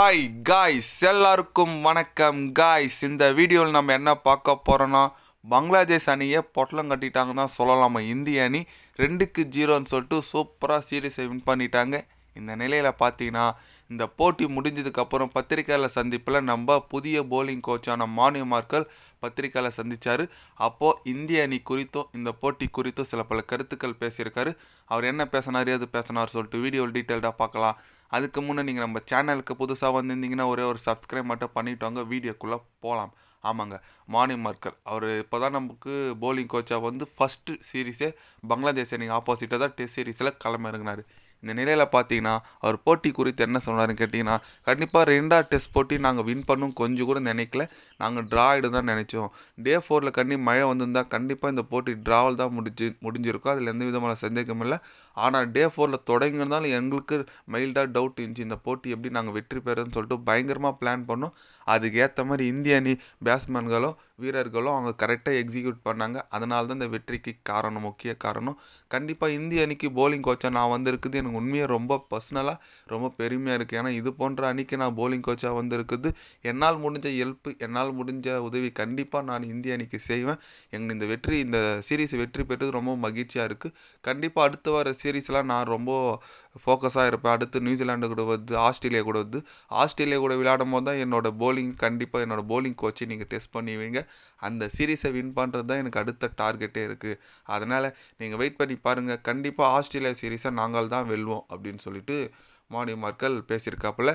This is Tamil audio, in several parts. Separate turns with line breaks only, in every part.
ஹாய் காய்ஸ் எல்லாருக்கும் வணக்கம். காய்ஸ் இந்த வீடியோவில் நம்ம என்ன பார்க்க போகிறோன்னா பங்களாதேஷ் அணியை பொட்டலம் கட்டிட்டாங்க தான் சொல்லலாமா? இந்திய அணி ரெண்டுக்கு ஜீரோன்னு சொல்லிட்டு சூப்பராக சீரீஸை வின் பண்ணிட்டாங்க. இந்த நிலையில் பார்த்தீங்கன்னா இந்த போட்டி முடிஞ்சதுக்கப்புறம் பத்திரிக்கையாளர் சந்திப்பில் நம்ம புதிய போலிங் கோச்சான மானிய மார்க்கல் பத்திரிக்கையாளர் சந்தித்தார் அப்போது இந்திய அணி குறித்தும் இந்த போட்டி குறித்தும் சில பல கருத்துக்கள் பேசியிருக்காரு. அவர் என்ன பேசினார் எது பேசினார் சொல்லிட்டு வீடியோ டீட்டெயில்டாக பார்க்கலாம். அதுக்கு முன்னே நீங்கள் நம்ம சேனலுக்கு புதுசாக வந்திருந்தீங்கன்னா ஒரே ஒரு சப்ஸ்கிரைப் மட்டும் பண்ணிட்டு வாங்க வீடியோக்குள்ளே போகலாம் ஆமாங்க மானி மார்க்கர் அவர் இப்போ தான் நமக்கு போலிங் கோச்சாக வந்து ஃபஸ்ட்டு சீரீஸே பங்களாதேஷ் அணிக்கு ஆப்போசிட்டாக தான் டெஸ்ட் சீரீஸில் கிளம்பிறங்கினார் இந்த நிலையில் பார்த்தீங்கன்னா அவர் போட்டி குறித்து என்ன சொன்னார்ன்னு கேட்டிங்கன்னா கண்டிப்பாக ரெண்டாக டெஸ்ட் போட்டி நாங்கள் வின் பண்ணும் கொஞ்சம் கூட நினைக்கல. நாங்கள் ட்ரா ஆகிடும் தான் நினச்சோம் டே ஃபோரில் கண்டி மழை வந்திருந்தால் கண்டிப்பாக இந்த போட்டி ட்ராவல் தான் முடிஞ்சு முடிஞ்சிருக்கும். அதில் எந்த விதமான சந்தேகமும் இல்லை. ஆனால் டே ஃபோரில் தொடங்கினாலும் எங்களுக்கு மைல்டாக டவுட் இருந்துச்சு. இந்த போட்டி எப்படி நாங்கள் வெற்றி பெறோம்னு சொல்லிட்டு பயங்கரமாக பிளான் பண்ணோம். அதுக்கேற்ற மாதிரி இந்திய அணி பேட்ஸ்மேன்களோ வீரர்களோ அவங்க கரெக்டாக எக்ஸிக்யூட் பண்ணாங்க. அதனால தான் இந்த வெற்றிக்கு காரணம் முக்கிய காரணம். கண்டிப்பாக இந்திய அணிக்கு போலிங் கோச்சாக நான் வந்திருக்குது. எனக்கு உண்மையாக ரொம்ப பர்சனலாக ரொம்ப பெருமையாக இருக்குது ஏன்னா இது போன்ற அணிக்கு நான் போலிங் கோச்சாக வந்திருக்குது. என்னால் முடிஞ்ச ஹெல்ப்பு என்னால் முடிஞ்ச உதவி கண்டிப்பாக நான் இந்திய அணிக்கு செய்வேன். எங்கள் இந்த வெற்றி இந்த சீரீஸ் வெற்றி பெற்றது ரொம்ப மகிழ்ச்சியாக இருக்குது கண்டிப்பாக அடுத்த வர சீரீஸ்லாம் நான் ரொம்ப ஃபோக்கஸாக இருப்பேன். அடுத்து நியூசிலாண்டு கூட வந்து ஆஸ்திரேலியா கூட வந்து ஆஸ்திரேலியா கூட விளையாடும் போது தான் என்னோட போலிங் கண்டிப்பாக என்னோட போலிங் கோச்சை நீங்கள் டெஸ்ட் பண்ணுவீங்க. அந்த சீரீஸை வின் பண்ணுறது தான் எனக்கு அடுத்த டார்கெட்டே இருக்குது அதனால் நீங்கள் வெயிட் பண்ணி பாருங்கள் கண்டிப்பாக ஆஸ்திரேலியா சீரீஸை நாங்கள் தான் வெல்வோம் அப்படின்னு சொல்லிட்டு மானிய மார்க்கல் பேசியிருக்காப்புல.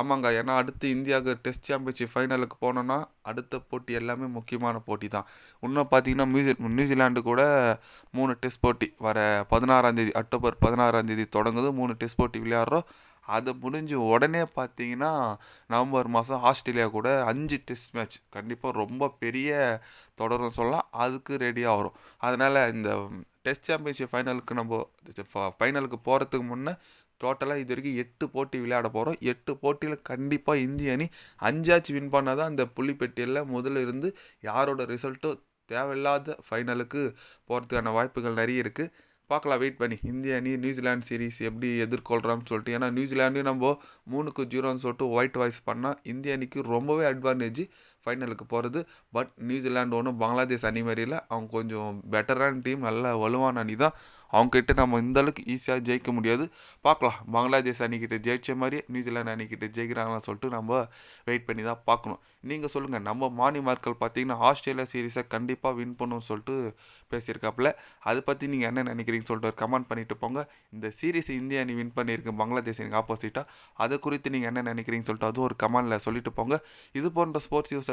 ஆமாங்க ஏன்னா அடுத்து இந்தியாவுக்கு டெஸ்ட் சாம்பியன்ஷிப் ஃபைனலுக்கு போனோன்னா அடுத்த போட்டி எல்லாமே முக்கியமான போட்டி தான். இன்னும் பார்த்தீங்கன்னா மியூசி நியூசிலாண்டு கூட மூணு டெஸ்ட் போட்டி வர பதினாறாந்தேதி அக்டோபர் பதினாறாந்தேதி தொடங்குது மூணு டெஸ்ட் போட்டி விளையாடுறோம். அது முடிஞ்சு உடனே பார்த்தீங்கன்னா நவம்பர் மாதம் ஆஸ்திரேலியா கூட அஞ்சு டெஸ்ட் மேட்ச் கண்டிப்பாக ரொம்ப பெரிய தொடரும் சொல்லலாம் அதுக்கு ரெடியாக வரும். அதனால் இந்த டெஸ்ட் சாம்பியன்ஷிப் ஃபைனலுக்கு நம்ம ஃபைனலுக்கு போகிறதுக்கு முன்னே டோட்டலாக இது வரைக்கும் எட்டு போட்டி விளையாட போகிறோம் எட்டு போட்டியில் கண்டிப்பாக இந்திய அணி அஞ்சாச்சு வின் பண்ணால் தான் அந்த புள்ளிப்பட்டியலில் முதல்ல இருந்து யாரோட ரிசல்ட்டும் தேவையில்லாத ஃபைனலுக்கு போகிறதுக்கான வாய்ப்புகள் நிறைய இருக்குது பார்க்கலாம் வெயிட் பண்ணி. இந்திய அணி நியூசிலாந்து சீரீஸ் எப்படி எதிர்கொள்கிறான்னு சொல்லிட்டு. ஏன்னா நியூசிலாண்டு நம்ம மூணுக்கு ஜீரோன்னு சொல்லிட்டு ஒயிட் வாய்ஸ் பண்ணால் இந்திய அணிக்கு ரொம்பவே அட்வான்டேஜ் ஃபைனலுக்கு போகிறது பட் நியூசிலாண்டு ஒன்றும் பங்களாதேஷ் அணி மாதிரியில் அவங்க கொஞ்சம் பெட்டரான டீம் நல்ல வலுவான அணி தான். அவங்கக்கிட்ட நம்ம இந்த அளவுக்கு ஈஸியாக ஜெயிக்க முடியாது. பார்க்கலாம். பங்களாதேஷ் அணிக்கிட்ட ஜெயிச்ச மாதிரியே நியூசிலாந்து அணிக்கிட்ட ஜெயிக்கிறாங்களான்னு சொல்லிட்டு நம்ம வெயிட் பண்ணி தான் பார்க்கணும். நீங்கள் சொல்லுங்கள் நம்ம மானி மார்க்கல் பார்த்தீங்கன்னா ஆஸ்திரேலியா சீரீஸை கண்டிப்பாக வின் பண்ணணும்னு சொல்லிட்டு பேசியிருக்காப்புல. அதை பற்றி நீங்கள் என்ன நினைக்கிறீங்கன்னு சொல்லிட்டு ஒரு கமெண்ட் பண்ணிட்டு போங்க. இந்த சீரீஸ் இந்திய அணி வின் பண்ணியிருக்கு. பங்களாதேஷ் எனக்கு ஆப்போசிட்டாக அதை குறித்து நீங்கள் என்ன நினைக்கிறீங்கன்னு சொல்லிட்டு அதுவும் ஒரு கமெண்டில் சொல்லிட்டு போங்க. இது போன்ற ஸ்போர்ட்ஸ் யூஸ்